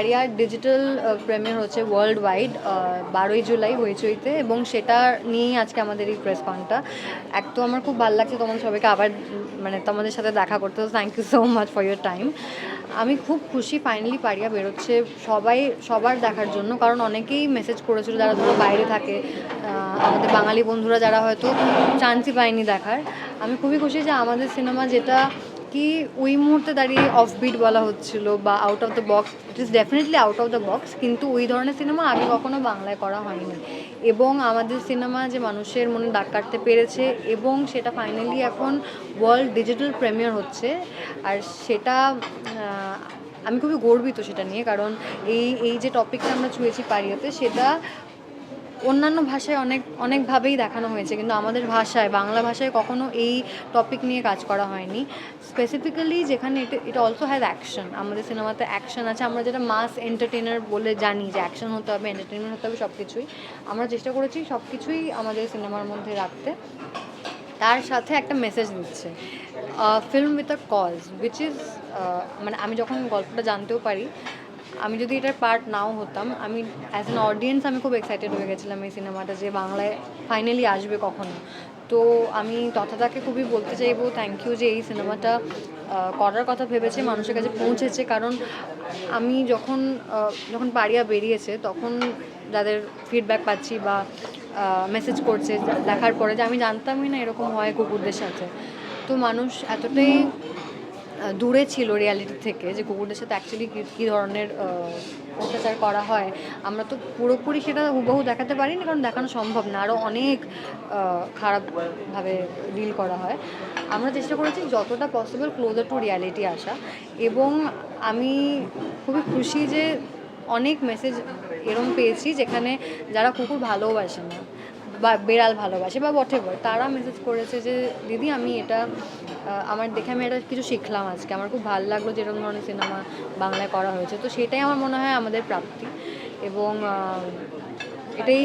পাড়িয়ার digital premiere হচ্ছে world wide বারোই July হইচইতে এবং সেটা নিয়েই আজকে আমাদের এই প্রেস কনটা এক তো আমার খুব ভালো লাগছে তোমাদের সবাইকে আবার মানে তোমাদের সাথে দেখা করতে thank you so much for your time আমি খুব খুশি ফাইনালি পারিয়া বেরোচ্ছে সবাই, সবার দেখার জন্য, কারণ অনেকেই মেসেজ করেছিল যারা ধরো বাইরে থাকে আমাদের বাঙালি বন্ধুরা যারা হয়তো চান্সই পায়নি দেখার। আমি খুবই খুশি যে আমাদের সিনেমা যেটা কি ওই মুহূর্তে দাঁড়িয়ে অফ বিট বলা হচ্ছিল বা out of the box it is definitely out of the box কিন্তু ওই ধরনের সিনেমা আগে কখনো বাংলায় করা হয়নি। এবং আমাদের সিনেমা যে মানুষের মনে দাগ কাটতে পেরেছে এবং সেটা ফাইনালি এখন ওয়ার্ল্ড ডিজিটাল প্রিমিয়ার হচ্ছে। আর সেটা আমি খুবই গর্বিত সেটা নিয়ে, কারণ এই এই যে টপিকটা আমরা ছুঁয়েছি পারিয়াতে সেটা অন্যান্য ভাষায় অনেক অনেকভাবেই দেখানো হয়েছে, কিন্তু আমাদের ভাষায়, বাংলা ভাষায় কখনো এই টপিক নিয়ে কাজ করা হয়নি। স্পেসিফিক্যালি যেখানে এটা এটা অলসো হ্যাজ অ্যাকশন আমাদের সিনেমাতে অ্যাকশন আছে। আমরা যেটা মাস এন্টারটেনার বলে জানি যে অ্যাকশন হতে হবে এন্টারটেনমেন্ট হতে হবে সব কিছুই আমরা চেষ্টা করেছি সব কিছুই আমাদের সিনেমার মধ্যে রাখতে। তার সাথে একটা মেসেজ দিচ্ছে। Film with a cause which is মানে আমি যখন গল্পটা জানতেও পারি আমি যদি এটার পার্ট নাও হতাম, আমি অ্যাজ অ্যান অডিয়েন্স আমি খুব এক্সাইটেড হয়ে গেছিলাম এই সিনেমাটা যে বাংলায় ফাইনালি আসবে কখনো। তো আমি তথাটাকে খুবই বলতে চাইব থ্যাংক ইউ যে এই সিনেমাটা করার কথা ভেবেছে, মানুষের কাছে পৌঁছেছে। কারণ আমি যখন যখন পাড়িয়া বেরিয়েছে, তখন যাদের ফিডব্যাক পাচ্ছি বা মেসেজ করছে, দেখার পরে যে আমি জানতামই না এরকম হয় কুকুরদের সাথে। তো মানুষ এতটাই দূরে ছিল রিয়ালিটি থেকে যে কুকুরদের সাথে অ্যাকচুয়ালি কী ধরনের অত্যাচার করা হয়। আমরা তো পুরোপুরি সেটা হুবহু দেখাতে পারি পারিনি কারণ দেখানো সম্ভব না। আরও অনেক খারাপভাবে ডিল করা হয়। আমরা চেষ্টা করেছি যতটা পসিবল ক্লোজার টু রিয়ালিটি আসা এবং আমি খুবই খুশি যে অনেক মেসেজ এরম পেয়েছি যেখানে যারা কুকুর ভালোবাসে না বা বেড়াল ভালোবাসে বা হোয়াট তারা মেসেজ করেছে যে, দিদি, আমি এটা আমার দেখে আমি এটা কিছু শিখলাম আজকে। আমার খুব ভালো লাগল যেরকম ধরনের সিনেমা বাংলায় করা হয়েছে। তো সেটাই আমার মনে হয় আমাদের প্রাপ্তি। এবং এটাই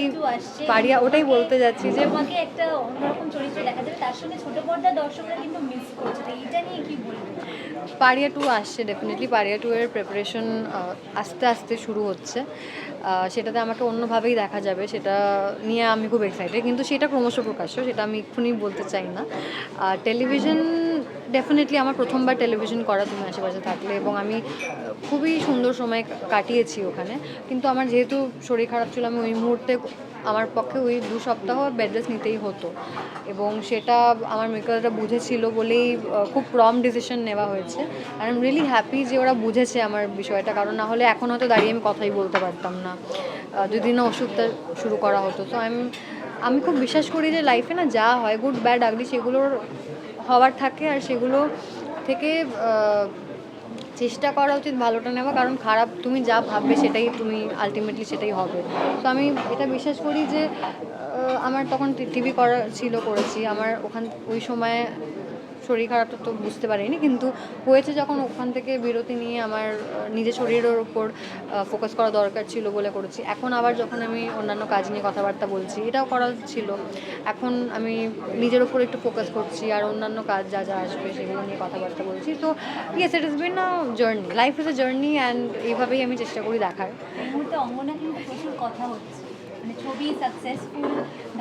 পারিয়া ওটাই বলতে যাচ্ছি যে তোমাকে একটা অন্যরকম চরিত্র দেখা যাবে তার সঙ্গে ছোট পর্দার দর্শকরা কিন্তু মিস করছে তো এইটা নিয়ে কি বলবে? পারিয়া টু আসছে ডেফিনেটলি পারিয়া টু এর প্রিপারেশন আস্তে আস্তে শুরু হচ্ছে। সেটাতে আমাকে অন্যভাবেই দেখা যাবে সেটা নিয়ে আমি খুব এক্সাইটেড কিন্তু সেটা ক্রমশ প্রকাশ্য সেটা আমি এক্ষুনি বলতে চাই না। টেলিভিশন ডেফিনেটলি আমার প্রথমবার টেলিভিশন করা তুমি আশেপাশে থাকলে এবং আমি খুবই সুন্দর সময় কাটিয়েছি ওখানে। কিন্তু আমার যেহেতু শরীর খারাপ ছিল, আমি ওই মুহূর্তে আমার পক্ষে ওই দু সপ্তাহ বেড রেস্ট নিতেই হতো। এবং সেটা আমার মেকাররা বুঝেছিল বলেই খুব প্রম ডিসিশন নেওয়া হয়েছে। আর আই এম রিয়েলি হ্যাপি যে ওরা বুঝেছে আমার বিষয়টা, কারণ না হলে এখন হয়তো দাঁড়িয়ে আমি কথাই বলতে পারতাম না। যদি না ওষুধটা শুরু করা হতো। তো আমি আমি খুব বিশ্বাস করি যে লাইফে না যা হয় গুড ব্যাড আগলি সেগুলোর হওয়ার থাকে আর সেগুলো থেকে চেষ্টা করা উচিত ভালোটা নেওয়া। কারণ খারাপ তুমি যা ভাববে সেটাই তুমি আলটিমেটলি সেটাই হবে। তো আমি এটা বিশ্বাস করি যে আমার তখন টিভি করা ছিল করেছি। আমার ওখান, ওই সময় শরীর খারাপটা তো বুঝতে পারিনি, কিন্তু হয়েছে যখন ওখান থেকে বিরতি নিয়ে আমার নিজের শরীরের ওপর ফোকাস করা দরকার ছিল বলে করেছি। এখন আবার যখন আমি অন্যান্য কাজ নিয়ে কথাবার্তা বলছি, এটাও করা ছিল। এখন আমি নিজের ওপর একটু ফোকাস করছি আর অন্যান্য কাজ যা যা আসবে সেগুলো নিয়ে কথাবার্তা বলছি। তো yes it is been a journey life is a journey and এইভাবেই আমি চেষ্টা করি দেখার। মুহূর্তে অঙ্গনা কিন্তু প্রচুর কথা হচ্ছে। মানে ছবি সাকসেসফুল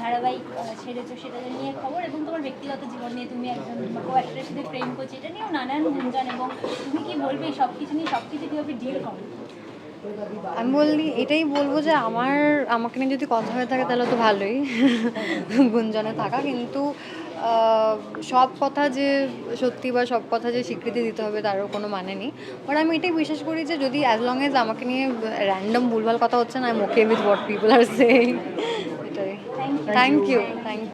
ধারাবাহিক ছেড়েছো সেটা নিয়ে খবর এবং তোমার ব্যক্তিগত জীবন নিয়ে তুমি একজন কো অ্যাক্টরের সাথে প্রেম করছ, এটা নিয়েও নানান গুঞ্জন এবং তুমি কি বলবে সব কিছু নিয়ে? সব কিছু কীভাবে ডিল করো আমি বলি, এটাই বলব যে আমার, আমাকে নিয়ে যদি কথা হয়ে থাকে তাহলে তো ভালোই, গুঞ্জনে থাকা। কিন্তু সব কথা যে সত্যি বা সব কথা যে স্বীকৃতি দিতে হবে তারও কোনো মানে নেই। বাট আমি এটাই বিশ্বাস করি যে যদি অ্যাজ লং এজ আমাকে নিয়ে র্যান্ডম ভুলভাল কথা হচ্ছে না I okay with what people are say এটাই। Thank you thank you